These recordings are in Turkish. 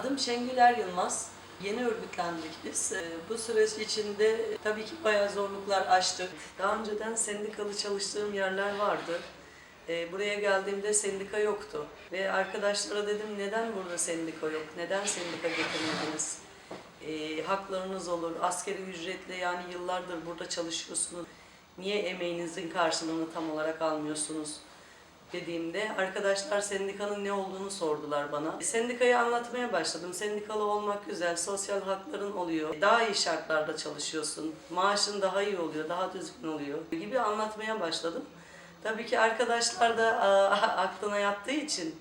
Adım Şengül Er Yılmaz. Yeni örgütlendik biz. Ee, Bu süreç içinde e, tabii ki bayağı zorluklar aştık. Daha önceden sendikalı çalıştığım yerler vardı. Ee, Buraya geldiğimde sendika yoktu. Ve arkadaşlara dedim neden burada sendika yok? Neden sendika getirmediniz? Ee, haklarınız olur. Askeri ücretle yani yıllardır burada çalışıyorsunuz. Niye emeğinizin karşılığını tam olarak almıyorsunuz? Dediğimde arkadaşlar sendikanın ne olduğunu sordular bana. Sendikayı anlatmaya başladım. Sendikalı olmak güzel, sosyal hakların oluyor. Daha iyi şartlarda çalışıyorsun. Maaşın daha iyi oluyor, daha düzgün oluyor gibi anlatmaya başladım. Tabii ki arkadaşlar da aklına yattığı için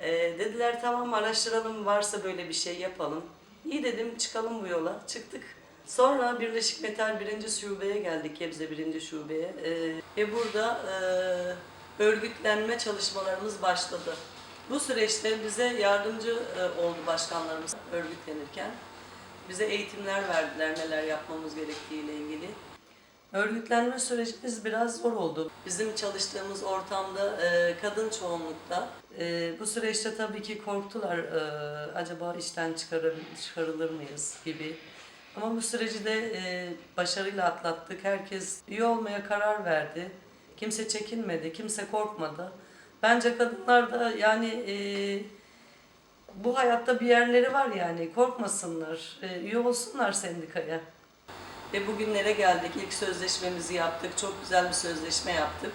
e, dediler tamam araştıralım varsa böyle bir şey yapalım. İyi dedim çıkalım bu yola. Çıktık. Sonra Birleşik Metal 1. Şube'ye geldik, Gebze 1. Şube'ye. E, ve burada e, örgütlenme çalışmalarımız başladı. Bu süreçte bize yardımcı e, oldu başkanlarımız örgütlenirken. Bize eğitimler verdiler neler yapmamız gerektiğiyle ilgili. Örgütlenme sürecimiz biraz zor oldu. Bizim çalıştığımız ortamda e, kadın çoğunlukta. E, bu süreçte tabii ki korktular acaba işten çıkarılır mıyız gibi. Ama bu süreci de e, başarıyla atlattık. Herkes üye olmaya karar verdi. Kimse çekinmedi, kimse korkmadı. Bence kadınlar da yani e, bu hayatta bir yerleri var yani korkmasınlar, e, üye olsunlar sendikaya. Ve bugünlere geldik. İlk sözleşmemizi yaptık. Çok güzel bir sözleşme yaptık.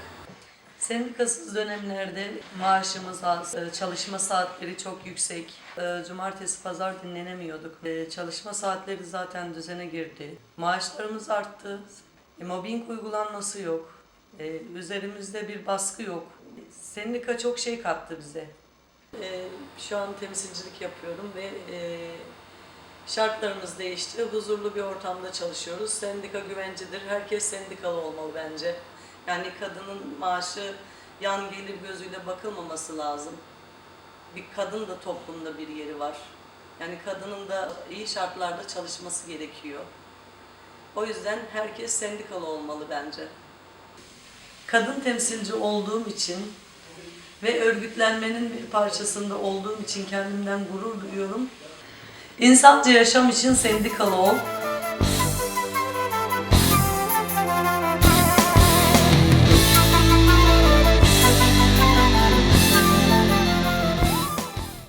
Sendikasız dönemlerde maaşımız az, e, çalışma saatleri çok yüksek. E, Cumartesi, pazar dinlenemiyorduk. E, Çalışma saatleri zaten düzene girdi. Maaşlarımız arttı. Mobbing uygulanması yok. E, Üzerimizde bir baskı yok. Sendika çok şey kattı bize. E, Şu an temsilcilik yapıyorum ve e, Şartlarımız değişti. Huzurlu bir ortamda çalışıyoruz. Sendika güvencidir. Herkes sendikalı olmalı bence. Yani kadının maaşı yan gelir gözüyle bakılmaması lazım. Bir kadın da toplumda bir yeri var. Yani kadının da iyi şartlarda çalışması gerekiyor. O yüzden herkes sendikalı olmalı bence. Kadın temsilci olduğum için ve örgütlenmenin bir parçasında olduğum için kendimden gurur duyuyorum. İnsanca yaşam için sendikalı ol.